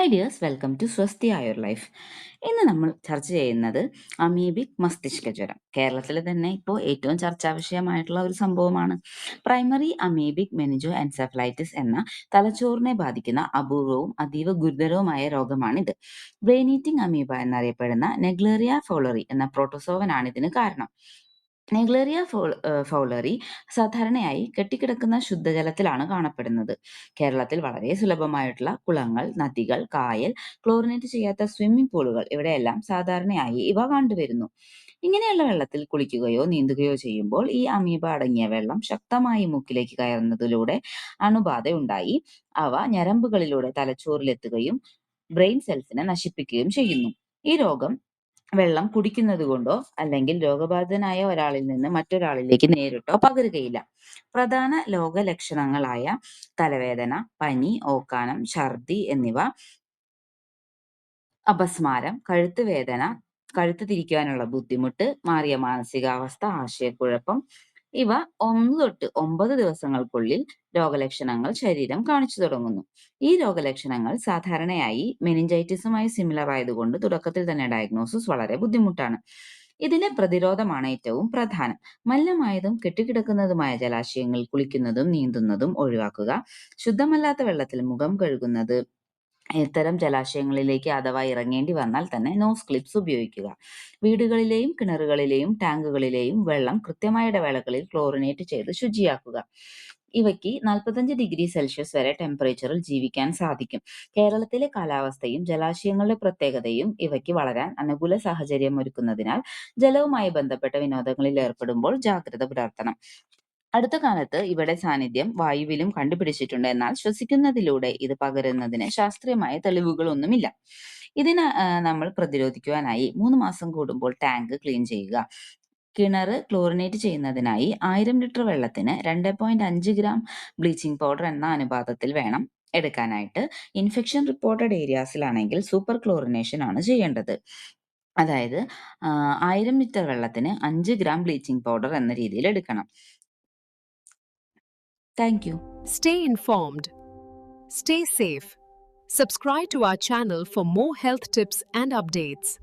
Hi dears welcome to സ്വസ്തി ആയുർ life. ഇന്ന് നമ്മൾ ചർച്ച ചെയ്യുന്നത് അമീബിക് മസ്തിഷ്ക ജ്വരം. കേരളത്തിൽ തന്നെ ഇപ്പോൾ ഏറ്റവും ചർച്ചാ വിഷയമായിട്ടുള്ള ഒരു സംഭവമാണ്. പ്രൈമറി അമീബിക് മെനിജോ എൻസെഫലൈറ്റിസ് എന്ന തലച്ചോറിനെ ബാധിക്കുന്ന അപൂർവവും അതീവ ഗുരുതരവുമായ രോഗമാണിത്. ബ്രെയിൻ ഈറ്റിംഗ് അമീബ എന്നറിയപ്പെടുന്ന നെഗ്ലേറിയ ഫോളറി എന്ന പ്രോട്ടോസോവനാണ് ഇതിന് കാരണം. നെഗ്ലേറിയ ഫൗളറി സാധാരണയായി കെട്ടിക്കിടക്കുന്ന ശുദ്ധജലത്തിലാണ് കാണപ്പെടുന്നത്. കേരളത്തിൽ വളരെ സുലഭമായിട്ടുള്ള കുളങ്ങൾ നദികൾ കായൽ ക്ലോറിനേറ്റ് ചെയ്യാത്ത സ്വിമ്മിംഗ് പൂളുകൾ ഇവിടെയെല്ലാം സാധാരണയായി ഇവ കണ്ടുവരുന്നു. ഇങ്ങനെയുള്ള വെള്ളത്തിൽ കുളിക്കുകയോ നീന്തുകയോ ചെയ്യുമ്പോൾ ഈ അമീബ അടങ്ങിയ വെള്ളം ശക്തമായി മൂക്കിലേക്ക് കയറുന്നതിലൂടെ അണുബാധ ഉണ്ടായി. അവ ഞരമ്പുകളിലൂടെ തലച്ചോറിലെത്തുകയും ബ്രെയിൻ സെൽസിനെ നശിപ്പിക്കുകയും ചെയ്യുന്നു. ഈ രോഗം വെള്ളം കുടിക്കുന്നത് കൊണ്ടോ അല്ലെങ്കിൽ രോഗബാധിതനായ ഒരാളിൽ നിന്ന് മറ്റൊരാളിലേക്ക് നേരിട്ടോ പകരുകയില്ല. പ്രധാന ലോകലക്ഷണങ്ങളായ തലവേദന പനി ഓക്കാനം ഛർദി എന്നിവ അപസ്മാരം കഴുത്തുവേദന കഴുത്ത് തിരിക്കുവാനുള്ള ബുദ്ധിമുട്ട് മാറിയ മാനസികാവസ്ഥ ആശയക്കുഴപ്പം ഇവ ഒന്ന് തൊട്ട് ഒമ്പത് ദിവസങ്ങൾക്കുള്ളിൽ രോഗലക്ഷണങ്ങൾ ശരീരം കാണിച്ചു തുടങ്ങുന്നു. ഈ രോഗലക്ഷണങ്ങൾ സാധാരണയായി മെനിഞ്ചൈറ്റിസുമായി സിമിലർ ആയതുകൊണ്ട് തുടക്കത്തിൽ തന്നെ ഡയഗ്നോസിസ് വളരെ ബുദ്ധിമുട്ടാണ്. ഇതിലെ പ്രതിരോധമാണ് ഏറ്റവും പ്രധാനം. മലിനമായതും കെട്ടിക്കിടക്കുന്നതുമായ ജലാശയങ്ങളിൽ കുളിക്കുന്നതും നീന്തുന്നതും ഒഴിവാക്കുക ശുദ്ധമല്ലാത്ത വെള്ളത്തിൽ മുഖം കഴുകുന്നത് ഇത്തരം ജലാശയങ്ങളിലേക്ക് അഥവാ ഇറങ്ങേണ്ടി വന്നാൽ തന്നെ നോസ് ക്ലിപ്സ് ഉപയോഗിക്കുക. വീടുകളിലെയും കിണറുകളിലെയും ടാങ്കുകളിലെയും വെള്ളം കൃത്യമായ ഇടവേളകളിൽ ക്ലോറിനേറ്റ് ചെയ്ത് ശുചിയാക്കുക. ഇവയ്ക്ക് നാൽപ്പത്തഞ്ച് ഡിഗ്രി സെൽഷ്യസ് വരെ ടെമ്പറേച്ചറിൽ ജീവിക്കാൻ സാധിക്കും. കേരളത്തിലെ കാലാവസ്ഥയും ജലാശയങ്ങളുടെ പ്രത്യേകതയും ഇവയ്ക്ക് വളരാൻ അനുകൂല സാഹചര്യം ഒരുക്കുന്നതിനാൽ ജലവുമായി ബന്ധപ്പെട്ട വിനോദങ്ങളിൽ ഏർപ്പെടുമ്പോൾ ജാഗ്രത പുലർത്തണം. അടുത്ത കാലത്ത് ഇവയുടെ സാന്നിധ്യം വായുവിലും കണ്ടുപിടിച്ചിട്ടുണ്ട് എന്നാൽ ശ്വസിക്കുന്നതിലൂടെ ഇത് പകരുന്നതിന് ശാസ്ത്രീയമായ തെളിവുകളൊന്നുമില്ല. ഇതിന് നമ്മൾ പ്രതിരോധിക്കുവാനായി മൂന്ന് മാസം കൂടുമ്പോൾ ടാങ്ക് ക്ലീൻ ചെയ്യുക. കിണർ ക്ലോറിനേറ്റ് ചെയ്യുന്നതിനായി ആയിരം ലിറ്റർ വെള്ളത്തിന് രണ്ട് പോയിന്റ് അഞ്ച് ഗ്രാം ബ്ലീച്ചിങ് പൗഡർ എന്ന അനുപാതത്തിൽ വേണം എടുക്കാനായിട്ട്. ഇൻഫെക്ഷൻ റിപ്പോർട്ടഡ് ഏരിയാസിലാണെങ്കിൽ സൂപ്പർ ക്ലോറിനേഷൻ ആണ് ചെയ്യേണ്ടത്. അതായത് ആയിരം ലിറ്റർ വെള്ളത്തിന് അഞ്ച് ഗ്രാം ബ്ലീച്ചിങ് പൗഡർ എന്ന രീതിയിൽ എടുക്കണം. Thank you. Stay informed. Stay safe. Subscribe to our channel for more health tips and updates.